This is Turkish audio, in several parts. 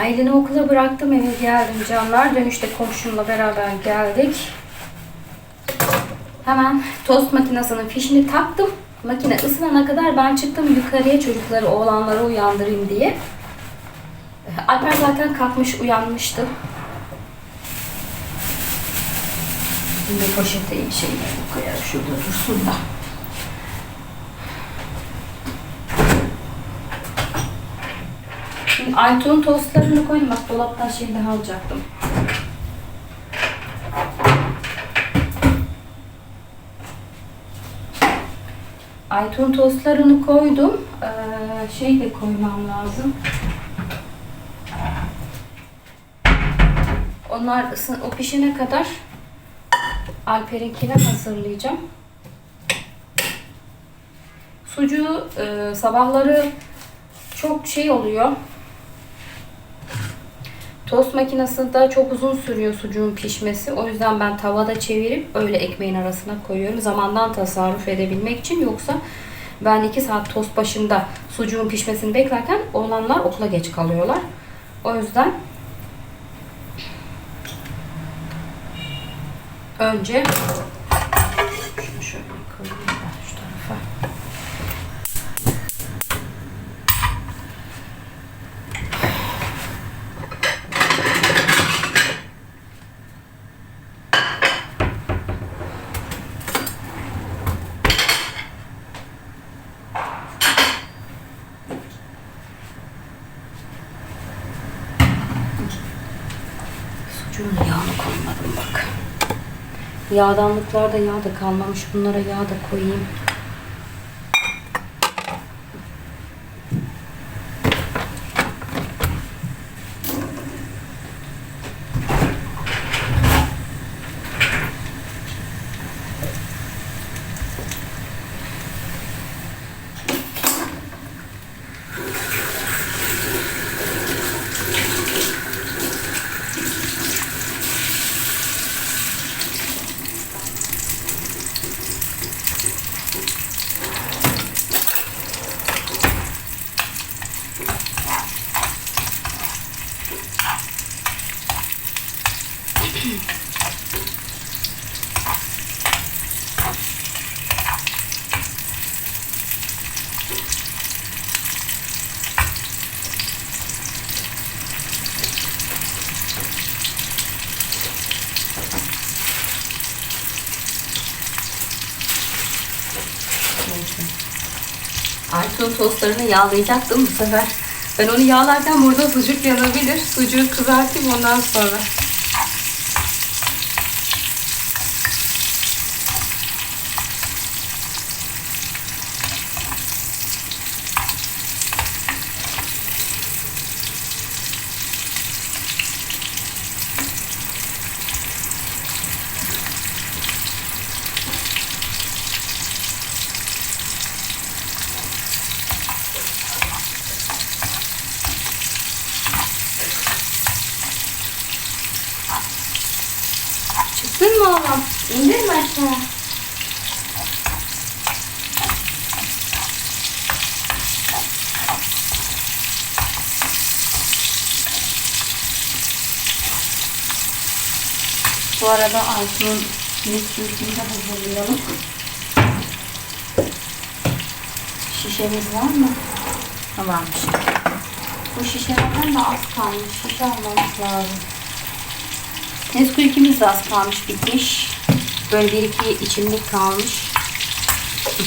Aileni okula bıraktım eve geldim canlar. Dönüşte komşumla beraber geldik. Hemen tost makinesinin fişini taktım. Makine ısınana kadar ben çıktım yukarıya çocukları, oğlanları uyandırayım diye. Alper zaten kalkmış, uyanmıştı. Şimdi poşete şeyleri koyarım şurada dursun da. Şimdi Aytuğ'un tostlarını koyayım. Bak dolaptan şey daha alacaktım. Aytuğ'un tostlarını koydum. Ee, şey de koymam lazım. Onlar ısın, o pişene kadar Alper'inkine hazırlayacağım. Sucuğu e, sabahları çok şey oluyor. Tost makinesinde çok uzun sürüyor sucuğun pişmesi. O yüzden ben tavada çevirip öyle ekmeğin arasına koyuyorum. Zamandan tasarruf edebilmek için. Yoksa ben 2 saat tost başında sucuğun pişmesini beklerken oğlanlar okula geç kalıyorlar. O yüzden önce şunu şöyle koyayım da şu tarafa. Sucuğun yağını koymadım bak. Yağdanlıklarda yağ da kalmamış. Bunlara yağ da koyayım. Tostlarını yağlayacaktım bu sefer. Ben onu yağlarken burada sucuk yanabilir. Sucuğu kızartayım ondan sonra. Mi aşağı? Bu arada Aysun'un miskültünü de hazırlayalım. Şişemiz var mı? Tamammış. Bu şişelerden de az kalmış. Şişe almamız lazım. Nesquik'imiz de az kalmış bitmiş. Böyle bir iki içimlik kalmış. Hı,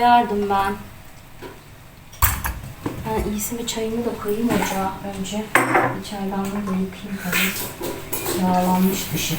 koyardım ben. Ben iyisi mi çayımı da koyayım ocağa önce. Bir çaydanlığı da yıkayayım tabii. Yağlanmış dışı.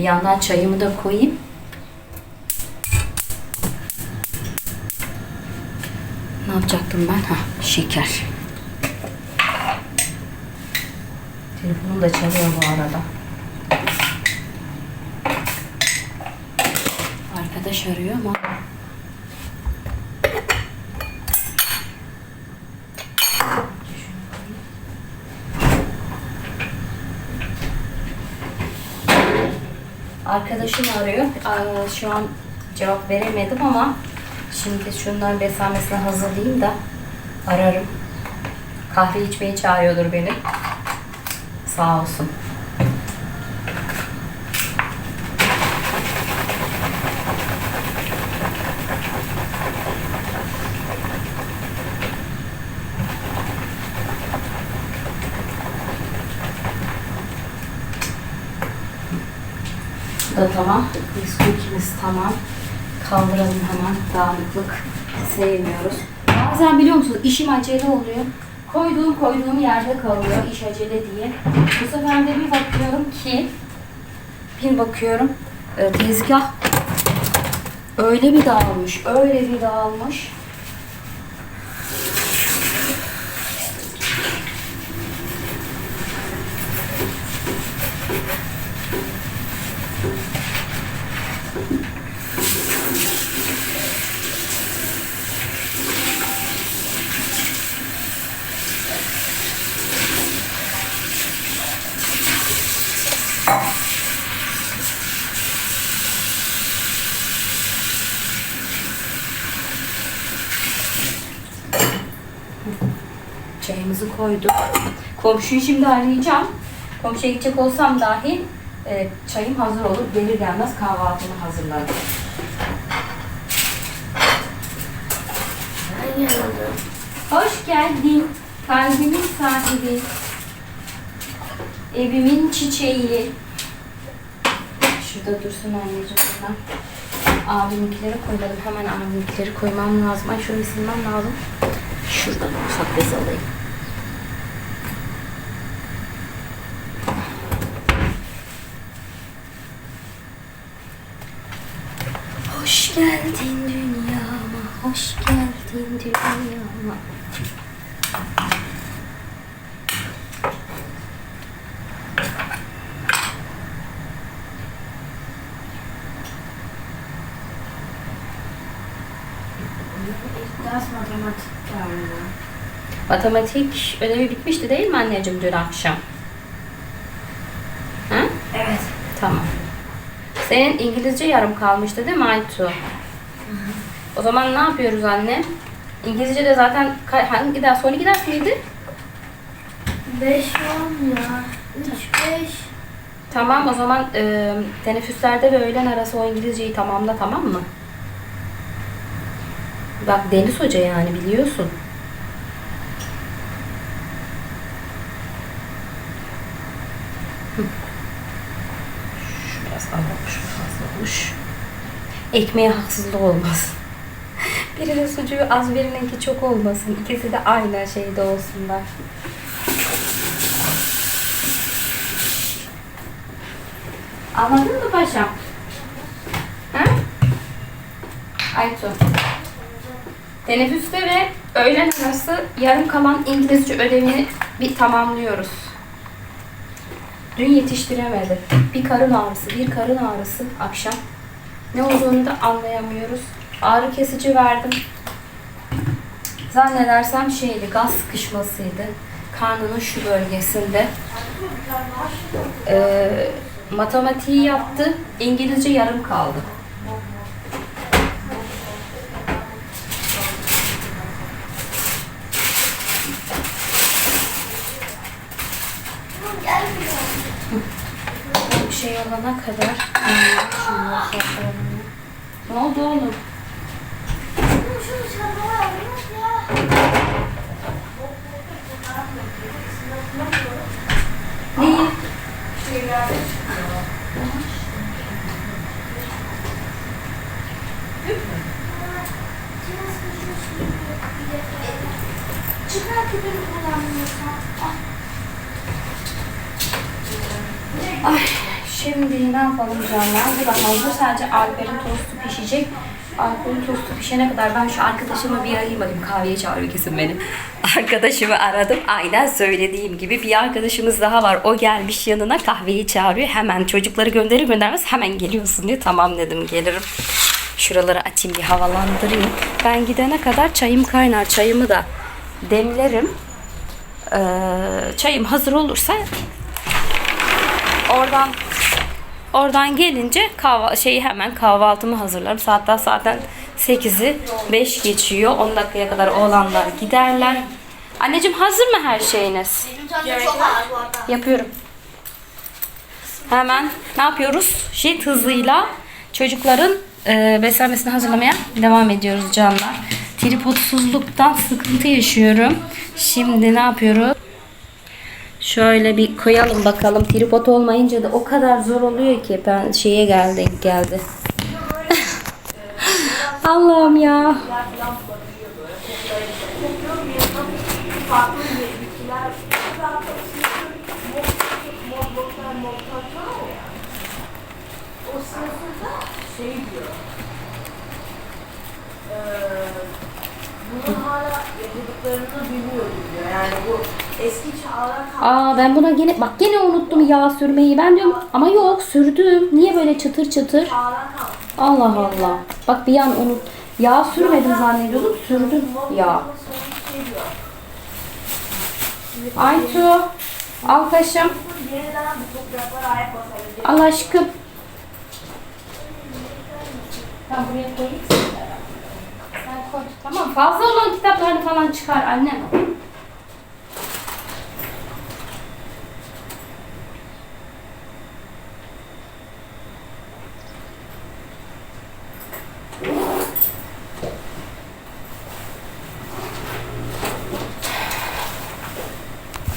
Bir yandan çayımı da koyayım. Ne yapacaktım ben? Ha, şeker. Telefonum da çalıyor bu arada. Arkadaş arıyor ama Arkadaşım arıyor. Şu an cevap veremedim ama şimdi şunların besamesini hazırlayayım da ararım. Kahve içmeye çağırıyordur beni. Sağ olsun. Da tamam. Bisküvimiz tamam. Kaldıralım hemen. Dağınıklık sevmiyoruz. Bazen biliyor musunuz işim acele oluyor. Koyduğum koyduğum yerde kalıyor iş acele diye. Bu sefer de bir bakıyorum ki bir bakıyorum e, tezgah öyle bir dağılmış, öyle bir dağılmış. Çayımızı koyduk. Komşuyu şimdi arayacağım. Komşuya gidecek olsam dahi e, çayım hazır olur. Gelir gelmez kahvaltımı hazırlarım. Hoş geldin. Kalbimin sahibi. Evimin çiçeği. Şurada dursun anneciğim buradan. Abiminkileri koymadım. Hemen abiminkileri koymam lazım. Ay şunu silmem lazım. Şuradan ufak bez alayım. Hoş geldin dünyama, hoş geldin dünyama. Ders matematik geldi. Matematik ödevi bitmişti değil mi anneciğim dün akşam? Ha? Evet. Tamam. Senin İngilizce yarım kalmıştı değil mi Aytu? O zaman ne yapıyoruz anne? İngilizce de zaten hangi ders? Son iki ders miydi? 5 10 ya. 3 5. Tamam o zaman e, teneffüslerde ve öğlen arası o İngilizceyi tamamla tamam mı? Bak Deniz Hoca yani biliyorsun. Hı. Şu azalmış, fazla olmuş. Ekmeğe haksızlık olmaz. Birinin sucuğu az birininki çok olmasın. İkisi de aynı şeyde olsunlar. Anladın mı paşam? Ha? Aytu. Teneffüste ve öğlen arası yarım kalan İngilizce ödevini bir tamamlıyoruz. Dün yetiştiremedi. Bir karın ağrısı, bir karın ağrısı akşam. Ne olduğunu da anlayamıyoruz. ağrı kesici verdim. Zannedersem şeydi, gaz sıkışmasıydı. Karnının şu bölgesinde. Ee, matematiği yaptı, İngilizce yarım kaldı. Bir şey olana kadar. Ne oldu oğlum? Neyi? Çıkar küpünü kullanmıyorsan. Ay şimdi ne yapalım canlar? Bu da hazır. Sadece Alper'in tostu pişecek. Alper'in tostu pişene kadar ben şu arkadaşımı bir arayayım bakayım. Kahveye çağırıyor kesin beni. Arkadaşımı aradım. Aynen söylediğim gibi bir arkadaşımız daha var. O gelmiş yanına kahveyi çağırıyor. Hemen çocukları gönderir göndermez hemen geliyorsun diyor. Tamam dedim gelirim. Şuraları açayım bir havalandırayım. Ben gidene kadar çayım kaynar. Çayımı da demlerim. Ee, çayım hazır olursa Oradan oradan gelince kahva şeyi hemen kahvaltımı hazırlarım. Saatler zaten 8'i 5 geçiyor. 10 dakikaya kadar oğlanlar giderler. Anneciğim hazır mı her şeyiniz? Yapıyorum. Hemen ne yapıyoruz? Jet hızıyla çocukların e, beslenmesini hazırlamaya devam ediyoruz canlar. Tripodsuzluktan sıkıntı yaşıyorum. Şimdi ne yapıyoruz? Şöyle bir koyalım bakalım. Tripod olmayınca da o kadar zor oluyor ki ben şeye geldi geldi. Allah'ım ya. Şey. Eee bunun hala yaşadıklarını biliyor diyor. Yani bu eski çağlar kalmış. Aa ben buna gene bak gene unuttum yağ sürmeyi. Ben diyorum ama yok sürdüm. Niye böyle çıtır çıtır? Kalmış. Allah Allah. Bak bir an unut. Yağ sürmedim zannediyordum. Sürdüm yağ. Aytu. Al kaşım. Yeniden bu topraklara ayak basabilecek. Al aşkım. Ben buraya koyayım. Tamam fazla olan kitaplarını falan çıkar annem.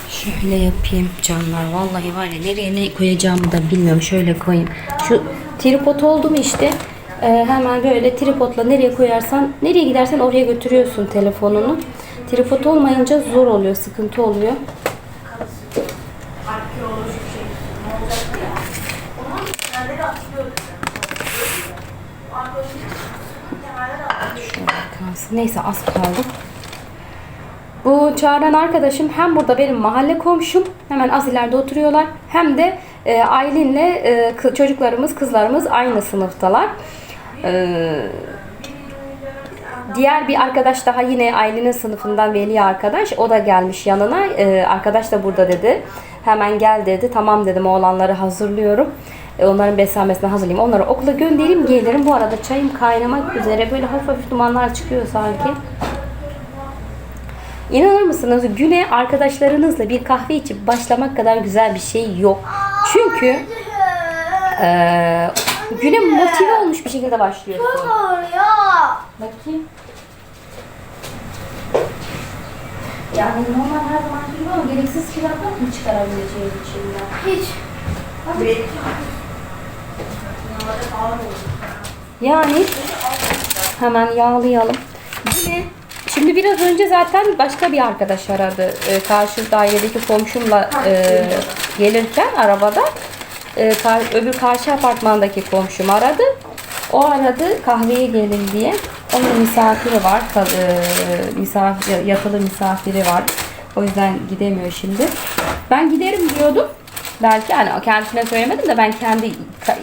Şöyle yapayım canlar. Vallahi var ya nereye ne koyacağımı da bilmiyorum. Şöyle koyayım. Şu tripod oldu mu işte e, hemen böyle tripodla nereye koyarsan nereye gidersen oraya götürüyorsun telefonunu. Tripod olmayınca zor oluyor, sıkıntı oluyor. Neyse az kaldı. Bu çağıran arkadaşım hem burada benim mahalle komşum hemen az ileride oturuyorlar hem de e, Aylin'le e, çocuklarımız kızlarımız aynı sınıftalar. E, diğer bir arkadaş daha yine Aylin'in sınıfından Veli arkadaş. O da gelmiş yanına. E, arkadaş da burada dedi. Hemen gel dedi. Tamam dedim oğlanları hazırlıyorum. E, onların beslenmesini hazırlayayım. Onları okula göndereyim gelirim. Bu arada çayım kaynamak üzere. Böyle hafif hafif dumanlar çıkıyor sanki. İnanır mısınız? Güne arkadaşlarınızla bir kahve içip başlamak kadar güzel bir şey yok. Çünkü eee güne motive olmuş bir şekilde başlıyorsun. Çok ağır ya. Bakayım. Yani normal her zaman gibi ama gereksiz kilotlar mı çıkarabileceğin içinden? Hiç. Belki Normalde ağır olur. Yani hemen yağlayalım. Yine şimdi biraz önce zaten başka bir arkadaş aradı. Ee, karşı dairedeki komşumla e, gelirken arabada e, kar- öbür karşı apartmandaki komşum aradı. O aradı kahveye gelin diye. Onun misafiri var. kal- e, misafir, yatılı misafiri var. O yüzden gidemiyor şimdi. Ben giderim diyordum. Belki hani kendisine söylemedim de ben kendi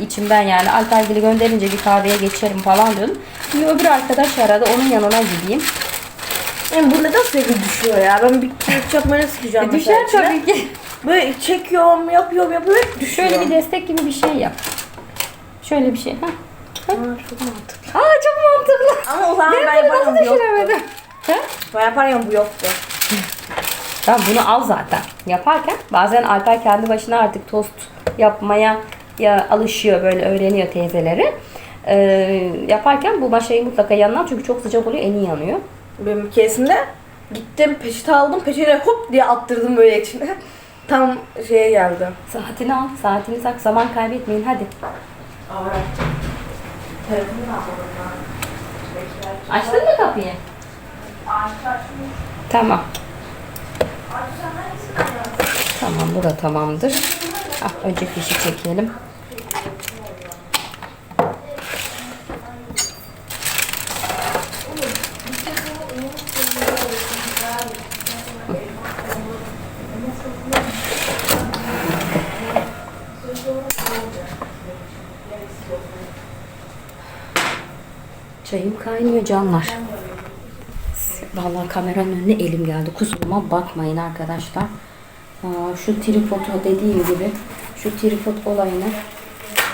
içimden yani Alpergil'i gönderince bir kahveye geçerim falan diyordum. Şimdi öbür arkadaş aradı onun yanına gideyim. Yani bu neden sürekli düşüyor ya? Ben bir kek çakmaya sıkacağım E, düşer tabii ki. Böyle çekiyorum, yapıyorum, yapıyorum hep düşüyor. Şöyle bir destek gibi bir şey yap. Şöyle bir şey. Ha. Aa, çok mantıklı. Aa çok mantıklı. Ama o zaman ben Ben bunu yaparım bu yoktu. Ha? Ben yaparım bu yoktu. Tamam bunu al zaten. Yaparken bazen Alper kendi başına artık tost yapmaya ya alışıyor böyle öğreniyor teyzeleri. Ee, yaparken bu maşayı mutlaka yanına çünkü çok sıcak oluyor eni yanıyor. Benim keresinde gittim peçete aldım peçete hop diye attırdım böyle içine. Tam şeye geldi. Saatini al, saatini sak, zaman kaybetmeyin hadi. Açtın mı kapıyı? Tamam. Tamam bu da tamamdır. Ah, önce fişi çekelim. Çayım kaynıyor canlar. Vallahi kameranın önüne elim geldi. Kusuruma bakmayın arkadaşlar. Aa, şu tripodu dediğim gibi şu tripod olayını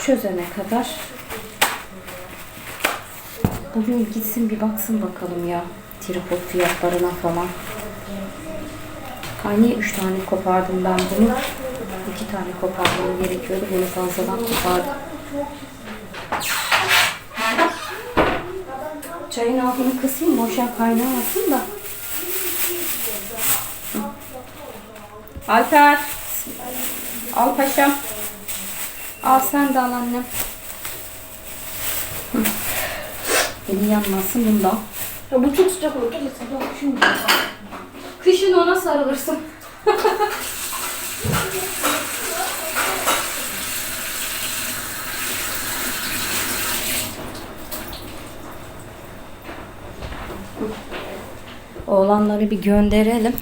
çözene kadar bugün gitsin bir baksın bakalım ya tripod fiyatlarına falan. Niye üç tane kopardım ben bunu? İki tane koparmam gerekiyordu. Bunu fazladan kopardım. Çayın altını kısayım boşa kaynamasın da. Alper. Al paşam. Al sen de al annem. Eli yanmasın bundan. Ya bu çok sıcak olur. Gel sıcak şimdi. Kışın ona sarılırsın. Oğlanları bir gönderelim.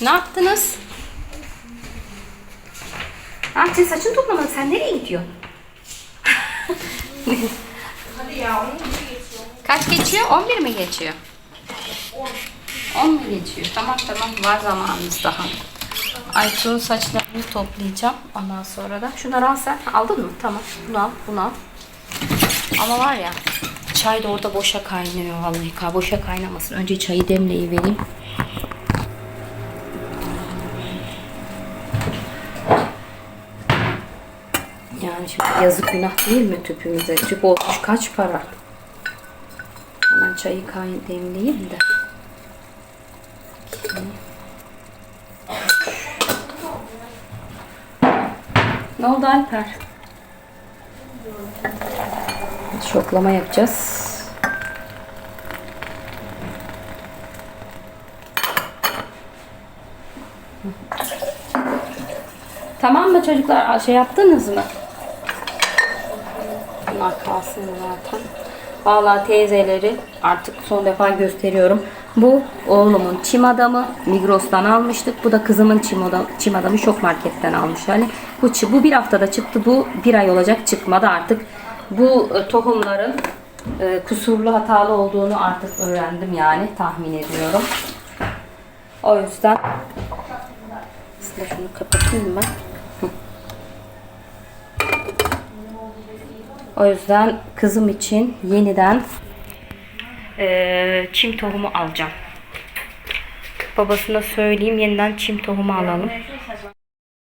Ne yaptınız? Ha, sen saçını toplamadın. Sen nereye gidiyorsun? Hadi ya geçiyor. Kaç geçiyor? 11 mi geçiyor? 10 mu geçiyor? Tamam tamam var zamanımız daha. Aytuğ'un saçlarını toplayacağım. Ondan sonra da şunları al sen. Aldın mı? Tamam. Bunu al, bunu al. Ama var ya çay da orada boşa kaynıyor vallahi. Ka boşa kaynamasın. Önce çayı demleyivereyim. Yani şimdi yazık günah değil mi tüpümüze? Tüp olmuş kaç para? Hemen çayı kay demleyeyim de. Ne oldu Alper? Şoklama yapacağız. Tamam mı çocuklar? Şey yaptınız mı? Bunlar kalsın zaten. Vallahi teyzeleri artık son defa gösteriyorum. Bu oğlumun çim adamı. Migros'tan almıştık. Bu da kızımın çim, adam, çim adamı şok marketten almış. Yani bu, bu bir haftada çıktı. Bu bir ay olacak çıkmadı artık. Bu e, tohumların e, kusurlu hatalı olduğunu artık öğrendim yani tahmin ediyorum. O yüzden aslında şunu kapatayım ben. O yüzden kızım için yeniden eee, çim tohumu alacağım. Babasına söyleyeyim yeniden çim tohumu alalım.